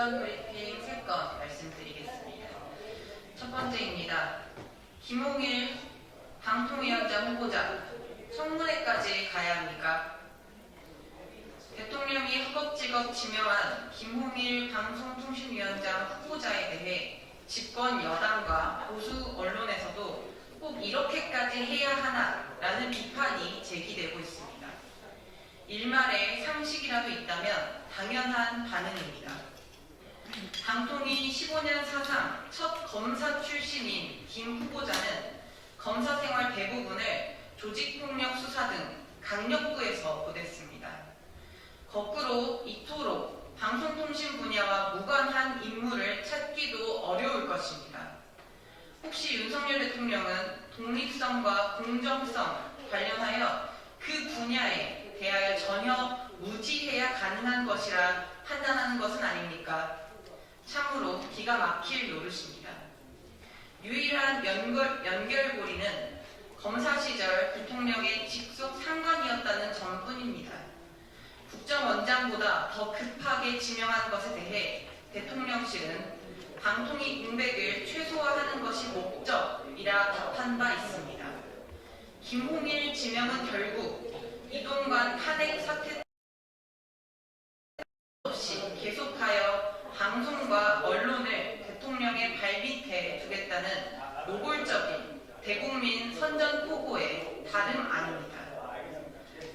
오전 브리핑 3건 말씀드리겠습니다. 첫 번째입니다. 김홍일 방통위원장 후보자 청문회까지 가야 합니까? 대통령이 허겁지겁 지명한 김홍일 방송통신위원장 후보자에 대해 집권 여당과 보수 언론에서도 꼭 이렇게까지 해야 하나라는 비판이 제기되고 있습니다. 일말의 상식이라도 있다면 당연한 반응입니다. 방통위 15년 사상 첫 검사 출신인 김 후보자는 검사 생활 대부분을 조직폭력 수사 등 강력부에서 보냈습니다. 거꾸로 이토록 방송통신 분야와 무관한 인물을 찾기도 어려울 것입니다. 혹시 윤석열 대통령은 독립성과 공정성 관련하여 그 분야에 대하여 전혀 무지해야 가능한 것이라 판단하는 것은 아닙니까? 참으로 기가 막힐 노릇입니다. 유일한 연결, 연결고리는 검사 시절 대통령의 직속 상관이었다는 점뿐입니다. 국정원장보다 더 급하게 지명한 것에 대해 대통령실은 방통위 공백을 최소화하는 것이 목적이라 답한 바 있습니다. 김홍일 지명은 결국 이동관 탄핵 사태 없이 계속하여 방송과 언론을 발밑에 두겠다는 노골적인 대국민 선전포고의 다름 아닙니다.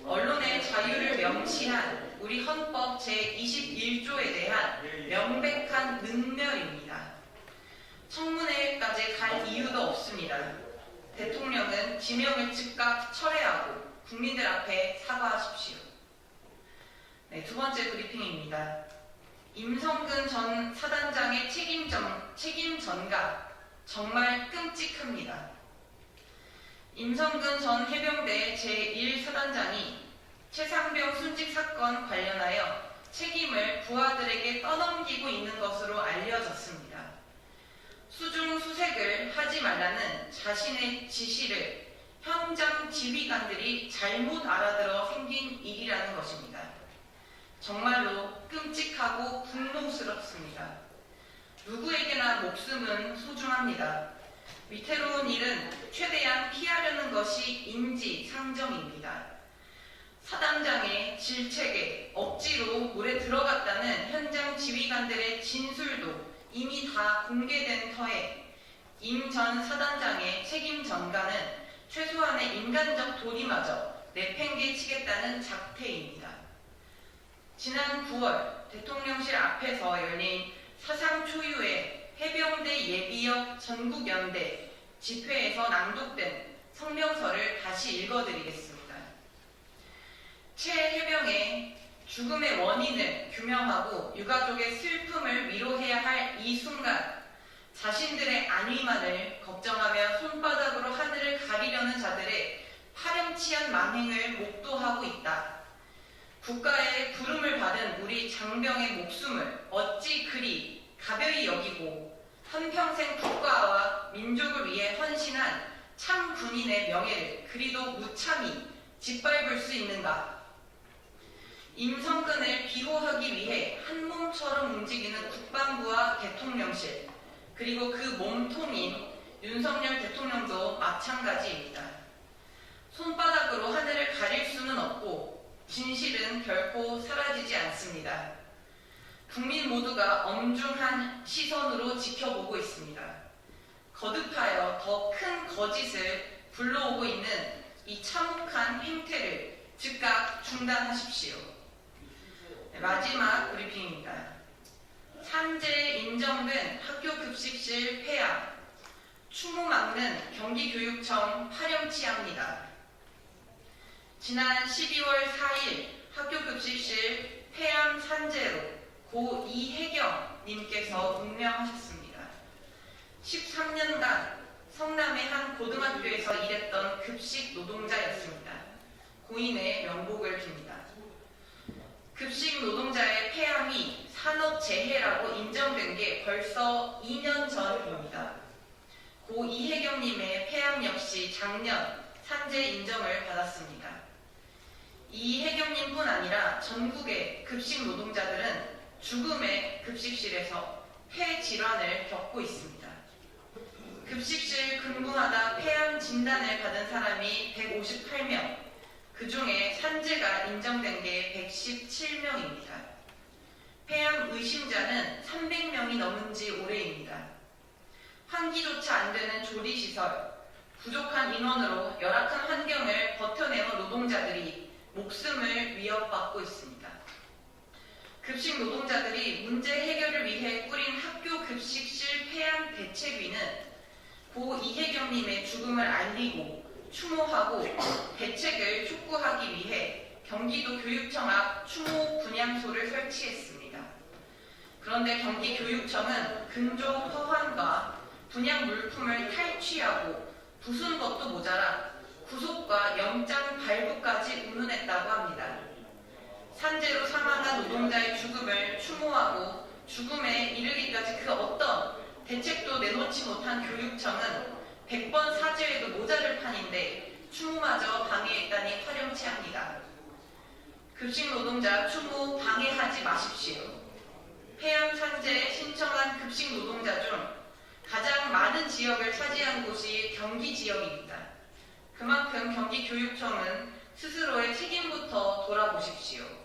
언론의 자유를 명시한 우리 헌법 제21조에 대한 명백한 능멸입니다. 청문회까지 갈 이유도 없습니다. 대통령은 지명을 즉각 철회하고 국민들 앞에 사과하십시오. 네, 두 번째 브리핑입니다. 임성근 전 사단장의 책임, 전, 책임 전가 정말 끔찍합니다. 임성근 전 해병대 제1사단장이 최상병 순직 사건 관련하여 책임을 부하들에게 떠넘기고 있는 것으로 알려졌습니다. 수중 수색을 하지 말라는 자신의 지시를 현장 지휘관들이 잘못 알아들어 생긴 일이라는 것입니다. 정말로 끔찍하고 분노스럽습니다. 누구에게나 목숨은 소중합니다. 위태로운 일은 최대한 피하려는 것이 인지 상정입니다. 사단장의 질책에 억지로 물에 들어갔다는 현장 지휘관들의 진술도 이미 다 공개된 터에 임 전 사단장의 책임 전가는 최소한의 인간적 도리마저 내팽개치겠다는 작태입니다. 지난 9월 대통령실 앞에서 열린 사상 초유의 해병대 예비역 전국연대 집회에서 낭독된 성명서를 다시 읽어드리겠습니다. 최 해병의 죽음의 원인을 규명하고 유가족의 슬픔을 위로해야 할 이 순간 자신들의 안위만을 걱정하며 손바닥으로 하늘을 가리려는 자들의 파렴치한 만행을 목도하고 있다. 국가의 부름을 받은 우리 장병의 목숨을 어찌 그리 가벼이 여기고 한평생 국가와 민족을 위해 헌신한 참 군인의 명예를 그리도 무참히 짓밟을 수 있는가? 임성근을 비호하기 위해 한 몸처럼 움직이는 국방부와 대통령실, 그리고 그 몸통인 윤석열 대통령도 마찬가지입니다. 손바닥으로 하늘을 가릴 수는 없고 진실은 결코 사라지지 않습니다. 국민 모두가 엄중한 시선으로 지켜보고 있습니다. 거듭하여 더 큰 거짓을 불러오고 있는 이 참혹한 행태를 즉각 중단하십시오. 네, 마지막 브리핑입니다. 산재 인정된 학교 급식실 폐암, 추모 막는 경기교육청 파렴치합니다. 지난 12월 4일 학교 급식실 폐암 산재로 고 이혜경님께서 운명하셨습니다. 13년간 성남의 한 고등학교에서 일했던 급식 노동자였습니다. 고인의 명복을 빕니다. 급식 노동자의 폐암이 산업재해라고 인정된 게 벌써 2년 전입니다. 고 이혜경님의 폐암 역시 작년 산재 인정을 받았습니다. 이혜경님뿐 아니라 전국의 급식 노동자들은 죽음의 급식실에서 폐 질환을 겪고 있습니다. 급식실 근무하다 폐암 진단을 받은 사람이 158명, 그 중에 산재가 인정된 게 117명입니다. 폐암 의심자는 300명이 넘은 지 오래입니다. 환기조차 안 되는 조리시설, 부족한 인원으로 열악한 환경을 버텨내온 노동자들이 목숨을 위협받고 있습니다. 급식 노동자들이 문제 해결을 위해 꾸린 학교 급식실 폐암 대책위는 고 이혜경님의 죽음을 알리고 추모하고 대책을 촉구하기 위해 경기도 교육청 앞 추모 분향소를 설치했습니다. 그런데 경기교육청은 근조 허환과 분양 물품을 탈취하고 부순 것도 모자라 구속과 영장 발부까지. 산재로 사망한 노동자의 죽음을 추모하고 죽음에 이르기까지 그 어떤 대책도 내놓지 못한 교육청은 100번 사죄해도 모자를 판인데 추모마저 방해했다니 화렴치 합니다. 급식 노동자 추모 방해하지 마십시오. 폐암 산재에 신청한 급식 노동자 중 가장 많은 지역을 차지한 곳이 경기 지역입니다. 그만큼 경기교육청은 스스로의 책임부터 돌아보십시오.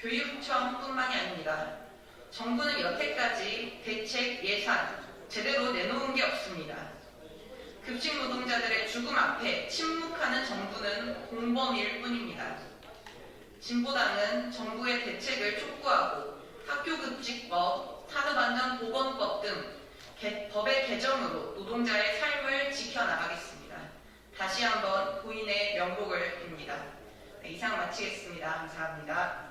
교육청뿐만이 아닙니다. 정부는 여태까지 대책 예산 제대로 내놓은 게 없습니다. 급식 노동자들의 죽음 앞에 침묵하는 정부는 공범일 뿐입니다. 진보당은 정부의 대책을 촉구하고 학교급식법, 산업안전보건법 등 개- 법의 개정으로 노동자의 삶을 지켜나가겠습니다. 다시 한번 고인의 명복을 빕니다. 네, 이상 마치겠습니다. 감사합니다.